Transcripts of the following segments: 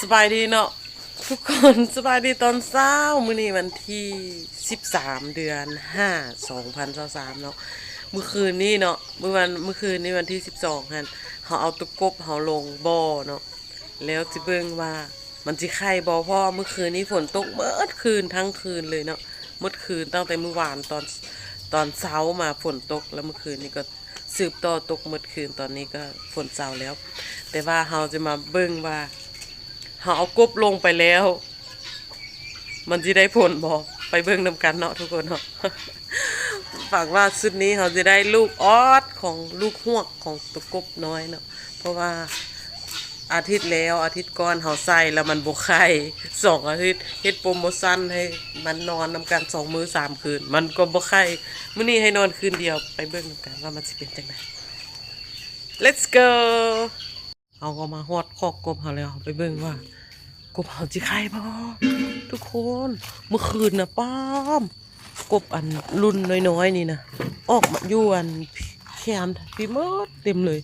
สบายดีเนาะทุกคนสบายดีตอนเช้ามื้อนี้วันที่ 13 เดือน 5 2023เนาะเมื่อคืนนี้เนาะเมื่อวันเมื่อคืนนี้วันที่ 12ฮันเขาเอาตุกกบเขาลงบ่อเนาะแล้วสิเบิ่งว่ามันสิไข่บ่เพราะว่าเมื่อคืนนี้ฝนตกเมื่อคืนทั้งคืนเลยเนาะเมื่อคืนตั้งแต่เมื่อวานตอนตอนเช้ามาฝนตกแล้วเมื่อคืนนี้ก็สืบต่อตกเมื่อคืนตอนนี้ก็ฝนเช้าแล้ว แต่ว่าเราจะมาเบิ่งว่า เขาเอากบลงไปแล้ว มันจะได้ผลบอไปเบิ่งนำกันเนาะทุกคนเนาะฝากว่าสุดนี้เขาจะได้ลูกออดของลูกหวกของตะกบน้อยเนาะเพราะว่าอาทิตย์แล้วอาทิตย์ก่อนเขาใส่แล้วมันบกไข่สองอาทิตย์เฮ็ดโปรโมชั่นให้มันนอนนำกันสองมื้อสามคืน มันก็บกไข่มื้อนี้ให้นอนคืนเดียวไปเบิ่งนำกันว่ามันสิเป็นจังได let's go เขาก็มาฮอดคอกกบเขาแล้วไปเบิ่งว่ากบเขาจิไข่บ่ทุกคนเมื่อคืนนะป้อมกบอันรุ่นน้อยๆนี่นะออกมาอยู่อันแคมพี่มดเต็มเลย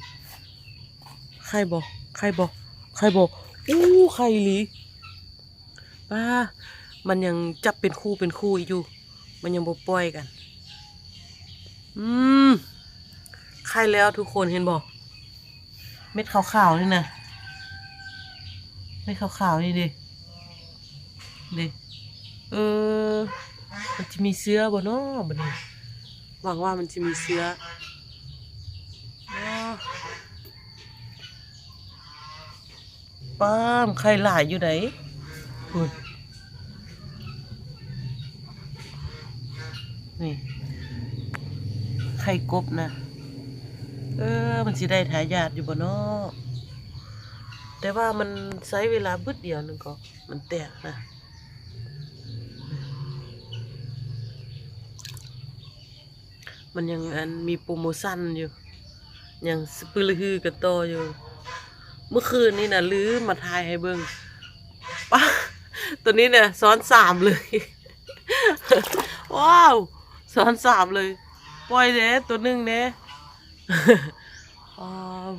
ไข่บ่ไข่บ่ไข่บ่อู้ไข่หลีป้ามันยังจับเป็นคู่เป็นคู่อยู่ มันยังบ่ปล่อยกัน อืมไข่แล้วทุกคนเห็นบ่ เม็ดขาวๆนี่นะเม็ดขาวๆนี่ดิดิเออมันจะมีเสื้อบ่เนาะบ่นี่หวังว่ามันจะมีเสื้ออ้าวป้ามใครหลายอยู่ไหนคุณนี่ ไข่กบนะ เออ มันสิได้ทายาทอยู่บ่เนาะแต่ว่ามันใช้เวลาบึดเดียวนึงก็ มันแตกนะมันยังอันมีโปรโมชั่นอยู่ ยังสปืลฮือกันต่ออยู่ เมื่อคืนนี่นะลือมาทายให้เบิ่งป้าตัวนี้เนี่ยซ้อนสามเลย ว้าว ซ้อนสามเลย ปล่อยเด้ตัวหนึ่งเด้ อ๋อ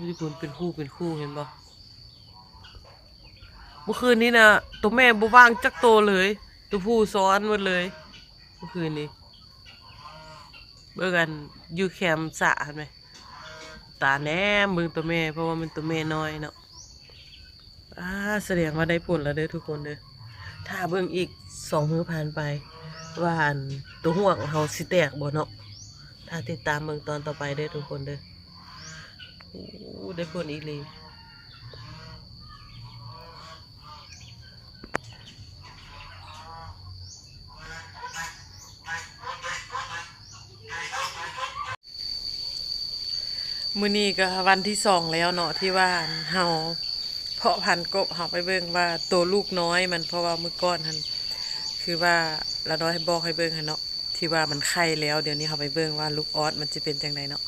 ญี่ปุ่นเป็นคู่เป็นคู่เห็นปะเมื่อคืนนี้นะตัวแม่บว่างจักโตเลย ตัวผู้ซ้อนหมดเลย เมื่อคืนนี้ เบิ่งกันอยู่แคมป์สะเห็นไหมตาแหนมเบ่งตัวแม่ เพราะว่ามันตัวแม่น้อยเนาะอ่าแสดงว่าได้ผลแล้วเด้อทุกคนเด้อถ้าเบิ่งอีกสองมื้อผ่านไปว่านตัวห่วงเขาสิแตกบ่เนาะ ถ้าติดตามเบิ่งตอนต่อไปเด้อทุกคนเด้อโอ้ได้ผลอีเลยมื้อนี้ก็วันที่สองแล้วเนาะที่ว่าเฮาเพาะพันธุ์กบเฮาไปเบิ่งว่าตัวลูกน้อยมันเพราะว่ามื้อก่อนหันคือว่าเราน้อยให้บอกให้เบิ่งหันเนาะ ที่ว่ามันไข่แล้ว เดี๋ยวนี้เฮาไปเบิ่งว่าลูกออสมันจะเป็นจังไดเนาะ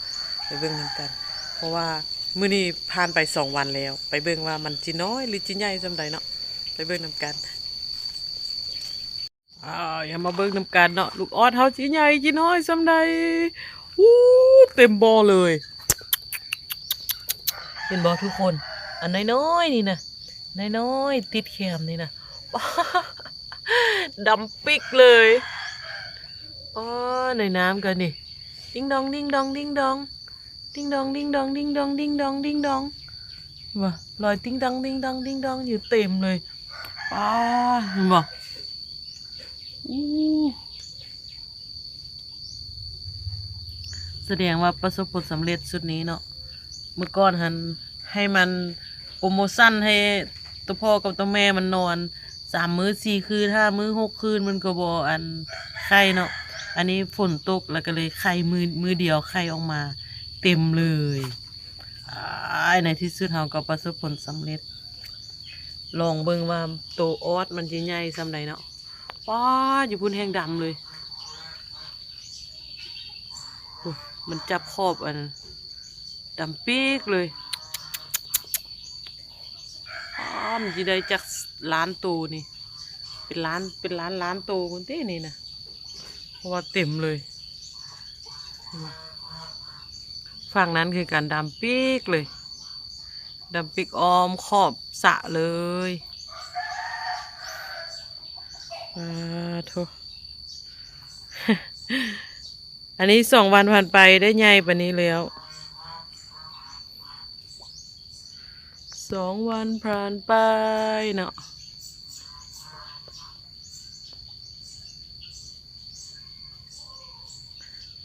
ไปเบิ่งนํกัน เพราะว่ามื้อนี้ผ่านไปสองวันแล้ว ไปเบิ่งว่ามันจิน้อยหรือจิใหญ่ซำใดเนาะไปเบิ่งนํกันอ้าอย่ามาเบิ่งนํกันเนาะลูกออสเฮาจิใหญ่จิน้อยซำใดอู้เต็มบ่อเลยเห็นบ่ทุกคน อันน้อยๆนี่นะน้อยๆติดแคมนี่นะว้าดำปิกเลย อ๋อในน้ำกันนี่ดิ้งดองดิ้งดองดิ้งดองดิ้งดองดิ้งดองดิ้งดองดิ้งดองดิ้งดองมาลอยติ้งดองดิ้งดองดิ้งดองอยู่เต็มเลยอ้าเห็นบ่แสดงว่าประสบผลสำเร็จสุดนี้เนาะเมื่อก่อนหันให้มันโปรโมชั่นให้ตัวพ่อกับตัวแม่มันนอนสามมื้อสี่คืนห้ามื้อหกคืนมันก็บออันไข่เนาะ อันนี้ฝนตกแล้วก็เลยไข่มือมือเดียวไข่ออกมา เต็มเลยอ้ในที่สุดเราก็ประสบผลสำเร็จ ลองเบิ่งว่าตัวออสมันจะใหญ่สำใดเนาะป้าอยู่พุ่นแห้งดำเลย มันจับขอบอันดำปีกเลยป้ามันจะได้จากล้านตัวนี่ เป็นล้านเป็นล้านล้านตัวคนเต้นี่นะ ราะว่าเต็มเลย ฝั่งนั้นคือการดำปีกเลยดำปีกออมขอบสะเลยอาโทอันนี้สองวันผ่านไปได้ใหญ่ปนี้แล้วสองวันผ่านไปเนาะ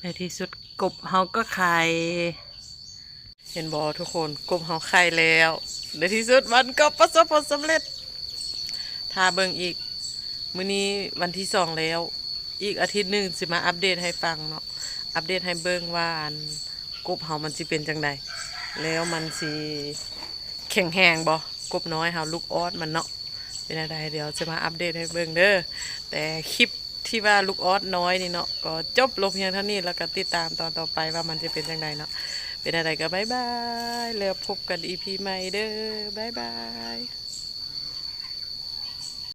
ในที่สุดกบเฮาก็ไข่เห็นบอทุกคนกบเฮาไข่แล้ว ในที่สุดมันก็ประสบผลสำเร็จถ้าเบิ่งอีก มื้อนี้วันที่สองแล้ว อีกอาทิตย์หนึ่งสิมาอัปเดตให้ฟังเนาะอัปเดตให้เบิ่งว่าอันกบเฮามันสิเป็นจังใดแล้วมันสิแข็งแหงบ่กบน้อยเฮาลูกออดมันเนาะเป็นอะไรเดี๋ยวจะมาอัปเดตให้เบิ่งเด้อแต่คลิป ที่ว่าลูกออสน้อยนี่เนาะก็จบลงเพียงเท่านี้แล้วก็ติดตามตอนต่อไปว่ามันจะเป็นยังไงเนาะเป็นอะไรก็บายบายแล้วพบกันอีพีใหม่เด้อบายบาย